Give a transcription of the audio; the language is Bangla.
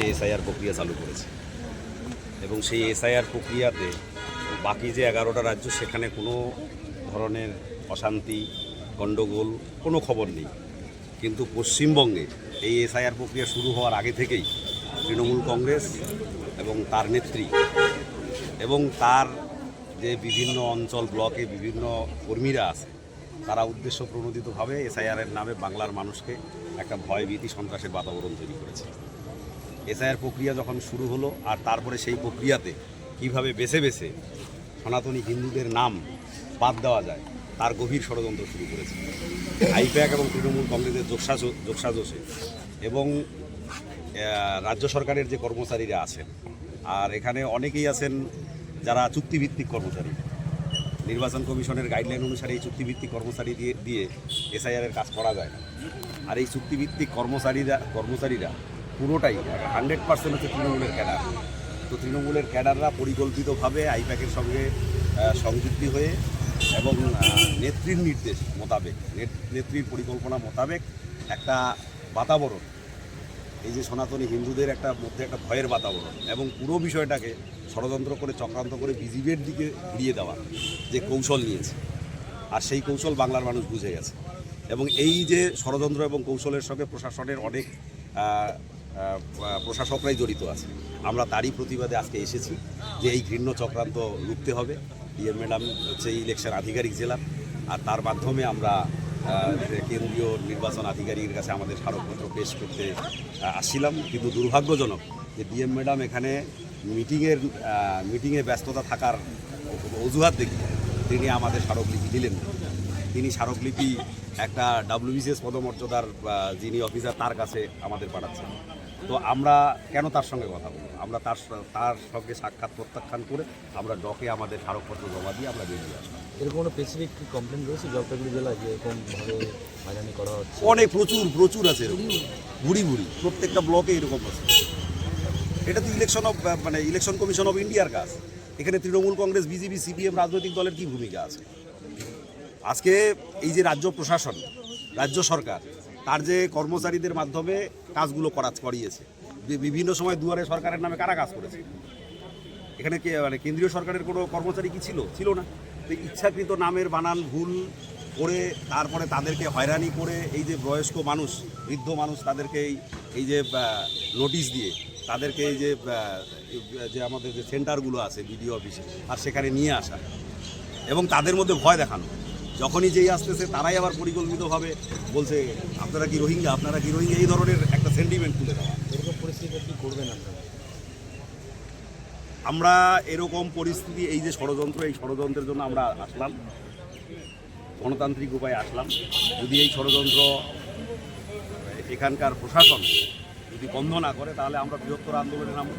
যে এসআইআর প্রক্রিয়া চালু করেছে। এবং সেই এসআইআর প্রক্রিয়াতে বাকি যে এগারোটা রাজ্য, সেখানে কোনো ধরনের অশান্তি, গণ্ডগোল, কোনো খবর নেই। কিন্তু পশ্চিমবঙ্গে এই এসআইআর প্রক্রিয়া শুরু হওয়ার আগে থেকেই তৃণমূল কংগ্রেস এবং তার নেত্রী এবং তার যে বিভিন্ন অঞ্চল ব্লকে বিভিন্ন কর্মীরা আছে, তারা উদ্দেশ্য প্রণোদিতভাবে এসআইআরের নামে বাংলার মানুষকে একটা ভয়ভীতি, সন্ত্রাসের বাতাবরণ তৈরি করেছে। এসআইআর প্রক্রিয়া যখন শুরু হলো আর তারপরে সেই প্রক্রিয়াতে কীভাবে বেছে বেছে সনাতনী হিন্দুদের নাম বাদ দেওয়া যায়, তার গভীর ষড়যন্ত্র শুরু করেছে। আইপ্যাক এবং তৃণমূল কংগ্রেসের যোগসাজ যোগসাজসে এবং রাজ্য সরকারের যে কর্মচারীরা আছেন, আর এখানে অনেকেই আছেন যারা চুক্তিভিত্তিক কর্মচারী। নির্বাচন কমিশনের গাইডলাইন অনুসারে এই চুক্তিভিত্তিক কর্মচারী দিয়ে দিয়ে এসআইআরের কাজ করা যায় না। আর এই চুক্তিভিত্তিক কর্মচারীরা কর্মচারীরা পুরোটাই হান্ড্রেড পার্সেন্ট হচ্ছে তৃণমূলের ক্যাডার। তো তৃণমূলের ক্যাডাররা পরিকল্পিতভাবে আইপ্যাকের সঙ্গে সংযুক্তি হয়ে এবং নেত্রীর নির্দেশ মোতাবেক, নেত- নেত্রীর পরিকল্পনা মোতাবেক একটা বাতাবরণ, এই যে সনাতনী হিন্দুদের একটা মধ্যে একটা ভয়ের বাতাবরণ এবং পুরো বিষয়টাকে ষড়যন্ত্র করে, চক্রান্ত করে বিজেপির দিকে ঘুরিয়ে দেওয়া যে কৌশল নিয়েছে, আর সেই কৌশল বাংলার মানুষ বুঝে গেছে। এবং এই যে ষড়যন্ত্র এবং কৌশলের সঙ্গে প্রশাসনের অনেক প্রশাসকরাই জড়িত আছে। আমরা তারই প্রতিবাদে আজকে এসেছি যে এই ঘৃণ্য চক্রান্ত রুখতে হবে। ডিএম ম্যাডাম হচ্ছে ইলেকশন আধিকারিক জেলার আর তার মাধ্যমে আমরা কেন্দ্রীয় নির্বাচন আধিকারিকের কাছে আমাদের স্মারকপত্র পেশ করতে আসছিলাম। কিন্তু দুর্ভাগ্যজনক যে ডিএম ম্যাডাম এখানে মিটিংয়ের মিটিংয়ে ব্যস্ততা থাকার অজুহাত দেখি তিনি আমাদের স্মারকলিপি দিলেন তিনি স্মারকলিপি একটা ডাব্লিউবিসিএস পদমর্যাদার যিনি অফিসার তার কাছে আমাদের পাঠাচ্ছেন। তো আমরা কেন তার সঙ্গে কথা বলব? আমরা তার তার সঙ্গে সাক্ষাৎ প্রত্যাখ্যান করে আমরা ডকে আমাদের স্মারকপত্র জমা দিয়ে আমরা বেরিয়ে আসলাম। এরকম কোনো স্পেসিফিক কমপ্লেন রয়েছে জলপাইগুড়ি জেলায় যে এরকমভাবে হয়রানি করা হচ্ছে? অনেক প্রচুর প্রচুর আছে এরকম। ভুড়ি ভুড়ি প্রত্যেকটা ব্লকে এরকম আছে। এটা তো ইলেকশন অফ মানে ইলেকশন কমিশন অফ ইন্ডিয়ার কাজ। এখানে তৃণমূল কংগ্রেস, বিজেপি, সিপিএম রাজনৈতিক দলের কি ভূমিকা আছে? আজকে এই যে রাজ্য প্রশাসন, রাজ্য সরকার, তার যে কর্মচারীদের মাধ্যমে কাজগুলো করা করিয়েছে বিভিন্ন সময় দুয়ারে সরকারের নামে কারা কাজ করেছে। এখানে কে মানে কেন্দ্রীয় সরকারের কোনো কর্মচারী কি ছিল? ছিল না। তো ইচ্ছাকৃত নামের বানান ভুল করে, তারপরে তাদেরকে হয়রানি করে, এই যে বয়স্ক মানুষ, বৃদ্ধ মানুষ তাদেরকে এই যে নোটিশ দিয়ে, তাদেরকে এই যে যে আমাদের যে সেন্টারগুলো আছে বিডিও অফিসে আর সেখানে নিয়ে আসা। এবং তাদের মধ্যে ভয় দেখানো। যখনই যেই আসতেছে তারাই আবার পরিকল্পিতভাবে বলছে আপনারা কি রোহিঙ্গা? আপনারা কি রোহিঙ্গা? এই ধরনের একটা সেন্টিমেন্ট তুলে দেওয়া। এরকম পরিস্থিতিতে কী করবেন আপনারা? আমরা এরকম পরিস্থিতি এই যে ষড়যন্ত্র এই ষড়যন্ত্রের জন্য আমরা আসলাম। গণতান্ত্রিক উপায়ে আসলাম। যদি এই ষড়যন্ত্র এখানকার প্রশাসন যদি বন্ধ না করে তাহলে আমরা বৃহত্তর আন্দোলনে নামব।